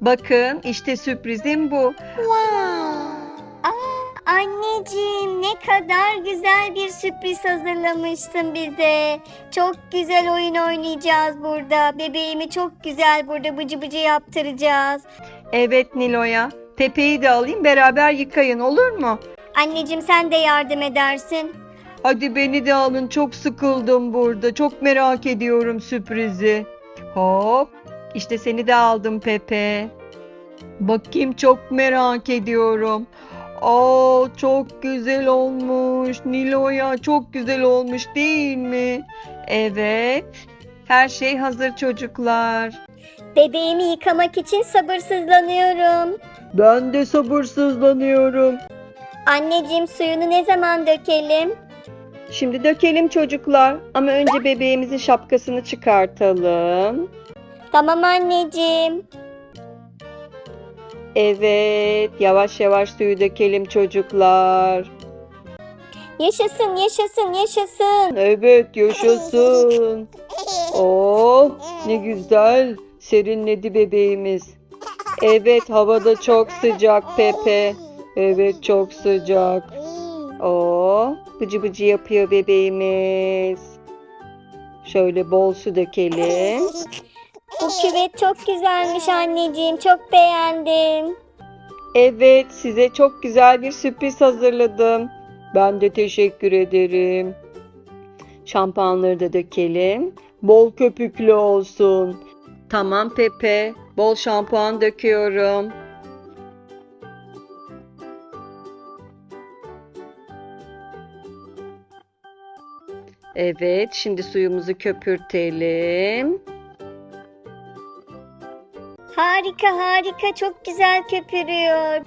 Bakın işte sürprizim bu. Aa, anneciğim ne kadar güzel bir sürpriz hazırlamışsın bize. Çok güzel oyun oynayacağız burada. Bebeğimi çok güzel burada bıcı bıcı yaptıracağız. Evet Nilo'ya. Pepe'yi de alayım beraber yıkayın olur mu? Anneciğim sen de yardım edersin. Hadi beni de alın çok sıkıldım burada. Çok merak ediyorum sürprizi. Hop işte seni de aldım Pepe. Bakayım çok merak ediyorum. Aa çok güzel olmuş. Nilo'ya çok güzel olmuş değil mi? Evet. Her şey hazır çocuklar. Bebeğimi yıkamak için sabırsızlanıyorum. Ben de sabırsızlanıyorum. Anneciğim suyunu ne zaman dökelim? Şimdi dökelim çocuklar. Ama önce bebeğimizin şapkasını çıkartalım. Tamam anneciğim. Evet, yavaş yavaş suyu dökelim çocuklar. Yaşasın yaşasın yaşasın. Evet, yaşasın. Oh, ne güzel. Serinledi bebeğimiz. Evet, havada çok sıcak Pepe. Evet, çok sıcak. Oh, bıcı bıcı yapıyor bebeğimiz. Şöyle bol su dökelim. Bu küvet çok güzelmiş anneciğim. Çok beğendim. Evet, size çok güzel bir sürpriz hazırladım. Ben de teşekkür ederim. Şampuanları da dökelim. Bol köpüklü olsun. Tamam Pepe, bol şampuan döküyorum. Evet, şimdi suyumuzu köpürtelim. Harika harika çok güzel köpürüyor.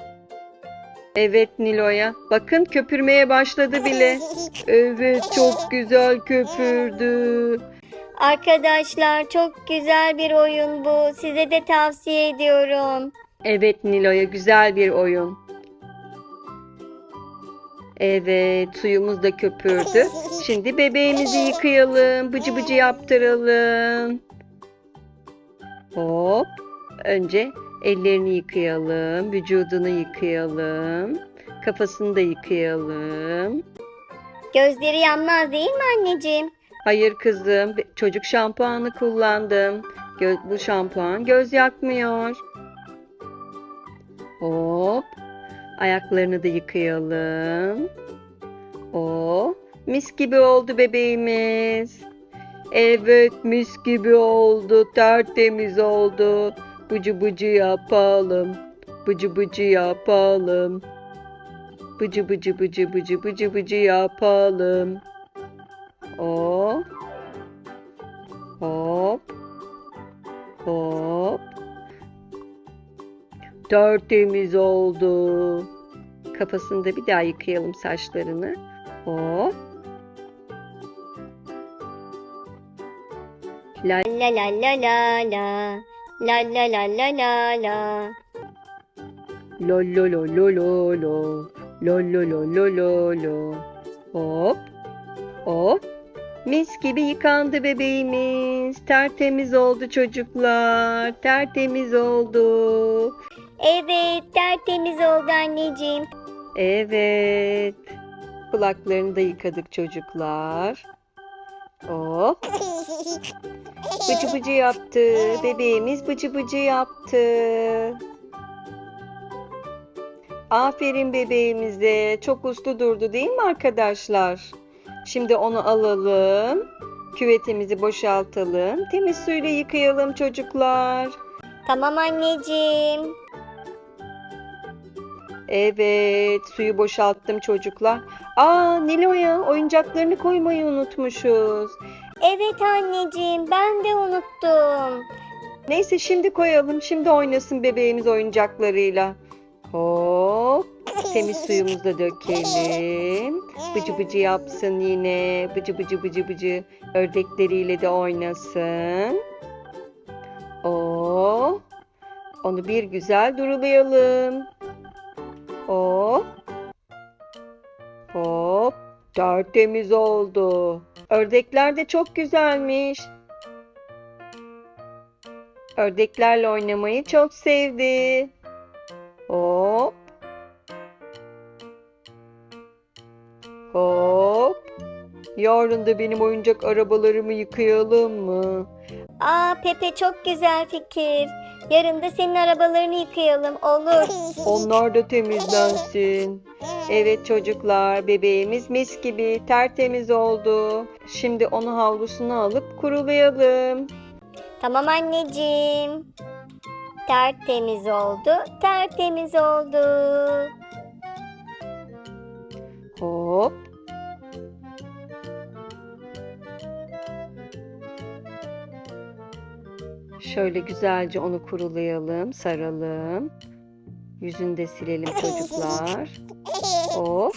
Evet Nilo'ya. Bakın köpürmeye başladı bile. Evet çok güzel köpürdü. Arkadaşlar çok güzel bir oyun bu. Size de tavsiye ediyorum. Evet Nilo'ya güzel bir oyun. Evet suyumuz da köpürdü. Şimdi bebeğimizi yıkayalım. Bıcı bıcı yaptıralım. Hop. Önce ellerini yıkayalım. Vücudunu yıkayalım. Kafasını da yıkayalım. Gözleri yanmaz değil mi anneciğim? Hayır kızım, çocuk şampuanı kullandım. Gö- bu şampuan göz yakmıyor. Hop. Ayaklarını da yıkayalım. O mis gibi oldu bebeğimiz. Evet mis gibi oldu. Tertemiz oldu. Bıcı bıcı yapalım. Bıcı bıcı yapalım. Bıcı bıcı bıcı bıcı bıcı bıcı yapalım. Hop. Hop. Hop. Tertemiz oldu. Kafasını da bir daha yıkayalım saçlarını. Hop. La La la la la la. La la la la la la. lo lo lo lo lo lo. Lo lo lo lo lo lo. Hop. Hop. Mis gibi yıkandı bebeğimiz. Tertemiz oldu çocuklar. Tertemiz oldu. Evet tertemiz oldu anneciğim. Evet. Kulaklarını da yıkadık çocuklar. Bıcı bıcı yaptı. Bebeğimiz bıcı bıcı yaptı. Aferin bebeğimize. Çok uslu durdu değil mi arkadaşlar? Şimdi onu alalım. Küvetimizi boşaltalım. Temiz suyla yıkayalım çocuklar. Tamam anneciğim. Evet, suyu boşalttım çocuklar. Aa, Nilo'ya oyuncaklarını koymayı unutmuşuz. Evet anneciğim ben de unuttum. Neyse şimdi koyalım. Şimdi oynasın bebeğimiz oyuncaklarıyla. Hop. Temiz suyumuzu da dökelim. Bıcı bıcı yapsın yine. Bıcı bıcı bıcı bıcı. Ördekleriyle de oynasın. O. Onu bir güzel durulayalım. Hop. Hop. Tertemiz oldu. Ördekler de çok güzelmiş. Ördeklerle oynamayı çok sevdi. Hop. Hop. Yarın da benim oyuncak arabalarımı yıkayalım mı? Aa Pepe çok güzel fikir. Yarın da senin arabalarını yıkayalım. Olur. Onlar da temizlensin. Evet çocuklar, bebeğimiz mis gibi tertemiz oldu. Şimdi onu havlusuna alıp kurulayalım. Tamam anneciğim. Tertemiz oldu. Tertemiz oldu. Hop. Şöyle güzelce onu kurulayalım, saralım. Yüzünü de silelim çocuklar. Hop.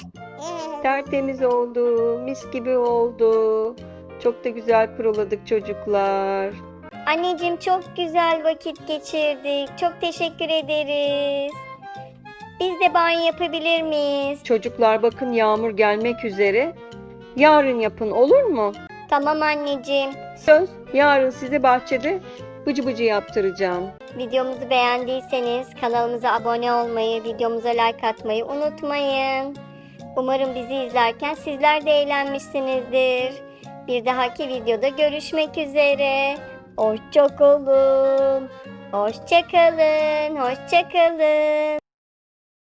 Tertemiz oldu, mis gibi oldu. Çok da güzel kuruladık çocuklar. Anneciğim çok güzel vakit geçirdik. Çok teşekkür ederiz. Biz de banyo yapabilir miyiz? Çocuklar bakın yağmur gelmek üzere. Yarın yapın olur mu? Tamam anneciğim. Söz yarın size bahçede bıcı bıcı yaptıracağım. Videomuzu beğendiyseniz kanalımıza abone olmayı, videomuza like atmayı unutmayın. Umarım bizi izlerken sizler de eğlenmişsinizdir. Bir dahaki videoda görüşmek üzere. Hoşçakalın. Hoşçakalın. Hoşçakalın.